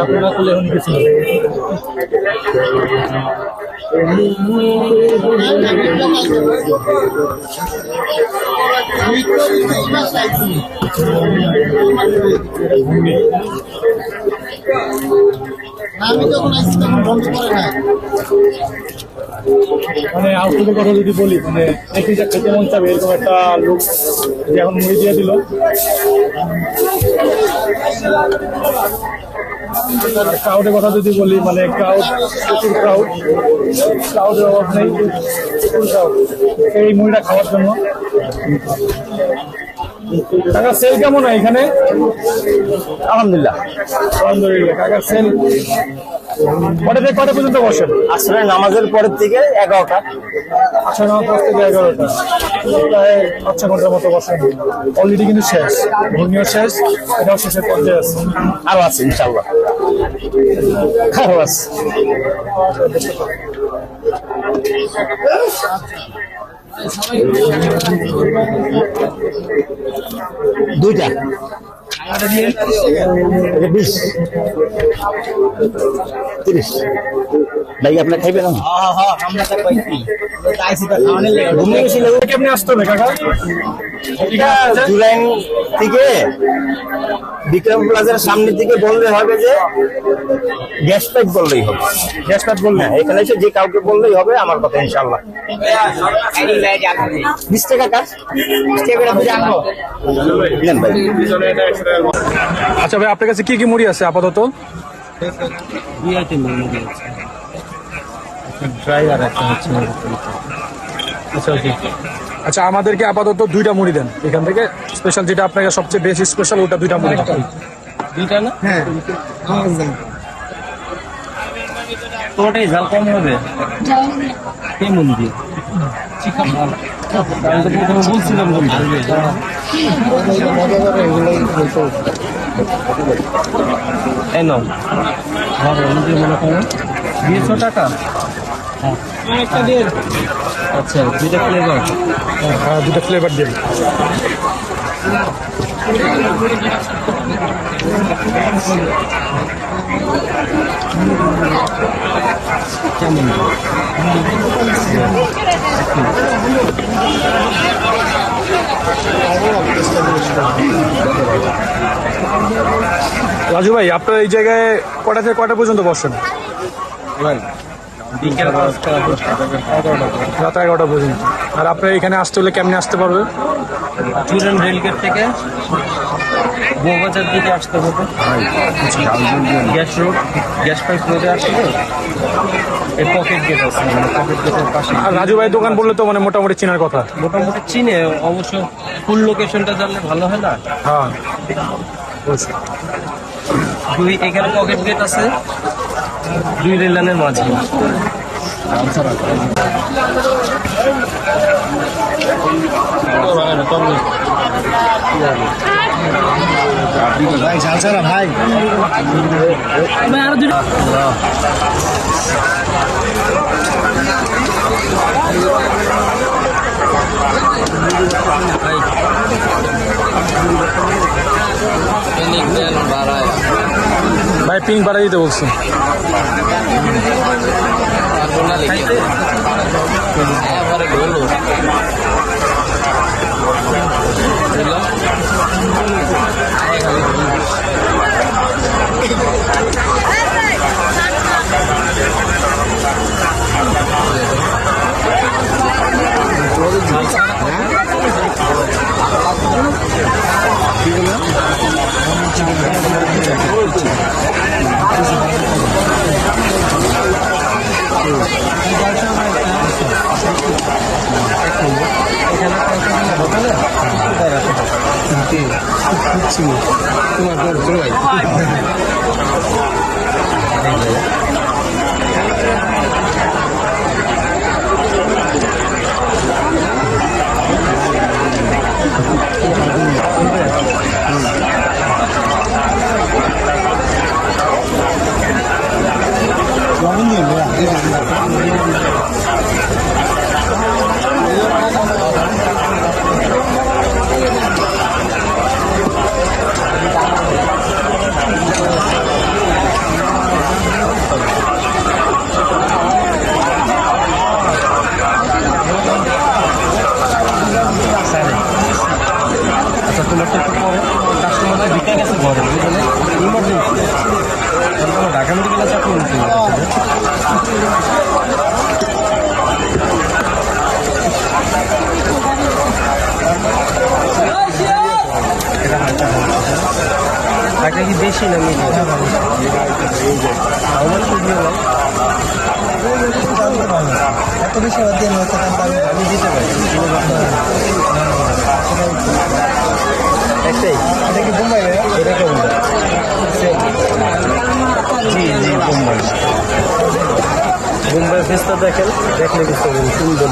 আপনারা করলে এখন কিছু না। মানে আউটলুকের কথা যদি বলি মানে দেখি যে খেতে মন চাবে এরকম একটা লোক যে এখন মুড়ি দিয়ে দিল। ক্রাউডের কথা যদি বলি মানে ক্রাউড প্রচুর ক্রাউড ক্রাউডের অভাব নেই, প্রচুর ক্রাউড এই মুড়িটা খাওয়ার জন্য। কাকা সেল কেমন হয় এখানে? আলহামদুলিল্লাহ। আলহামদুলিল্লাহ কাকা সেল কটা থেকে কটা পর্যন্ত বসেন? আসলে নামাজের পরের থেকে এগারোটা। আচ্ছা নয় দশ থেকে এগারোটা। প্রায় পাঁচ ছ ঘণ্টার মতো বসেন। অলরেডি কিন্তু শেষ ঘূর্ণিও শেষ এটাও শেষের পর্যায়ে আছে। আরও আছে ইনশাল্লাহ আরও আছে। দুইটা। এটা বিশ। তিরিশ। ভাই আপনার খাইবেন? না ঘুমিয়ে গেছিল কেমনি আসতে হবে কাকা এটা জুলাইন থেকে বিক্রম প্লাজার সামনের দিকে বললে হবে যে গ্যাস পাইপ বললেই হবে। গ্যাস কাট বললেন? হ্যাঁ এখানে এসে যে কাউকে বললেই হবে আমার কথা ইনশাল্লাহ বিশ টাকা কাজ বিশ টাকা করে জানব নেন ভাই। আচ্ছা ভাই আপনার কাছে কি কি মুড়ি আছে আপাতত? ড্রাই আর একটা হচ্ছে আচ্ছা ওকে আচ্ছা আমাদেরকে আপাতত দুইটা মুড়ি দেন। এখান থেকে স্পেশাল যেটা আপনাকে সবচেয়ে বেশি স্পেশাল ওটা দুইটা মুড়ি দুইটা না? হ্যাঁ। তোটাই ঝাল কম হবে? কেমন দিয়ে? চিকেন বলছিলাম মনে করো। দুইশো টাকা? আচ্ছা দুইটা ফ্লেভার হ্যাঁ দুটো ফ্লেভার দিন কেমন? রাজু ভাই আপনার এই জায়গায় কটা থেকে কটা পর্যন্ত বসেন? বিকেল পাঁচটা রাত এগারোটা পর্যন্ত। আর আপনার এখানে আসতে হলে কেমনে আসতে পারবে? চুরেন রেলগেট থেকে বউবাজার দিকে আসতে হবে। গ্যাস রোড গ্যাস পাইপ রোডে আসলে এই পকেট গেট আছে মানে পকেট গেটের পাশে। আর রাজু ভাই দোকান বললে তো মানে মোটামুটি চিনার কথা। মোটামুটি চিনে অবশ্য ফুল লোকেশনটা জানলে ভালো হয় না? হ্যাঁ। দুই এখানে পকেট গেট আছে। দুই রেল লাইনের মাঝে। ভাই ঝাল ছাড়া ভাই পিকনিক দেন বাড়ায় ভাই পিকনিক বাড়াই দিতে বলছি। তারপরে ঢোল ってすぐうまくるそれがいい。টাকা কি বেশি না মিডিয়াম? আমার শুধু এত বেশি বাদ দিয়ে নয়তো দাম পাবে আমি দিতে পারি। একটাই। এটা কি বোম্বাই এটা কেমন জি জি বোম্বাই। বোম্বাই ফেসটা দেখেন দেখলে বুঝতে পারবেন সুন্দর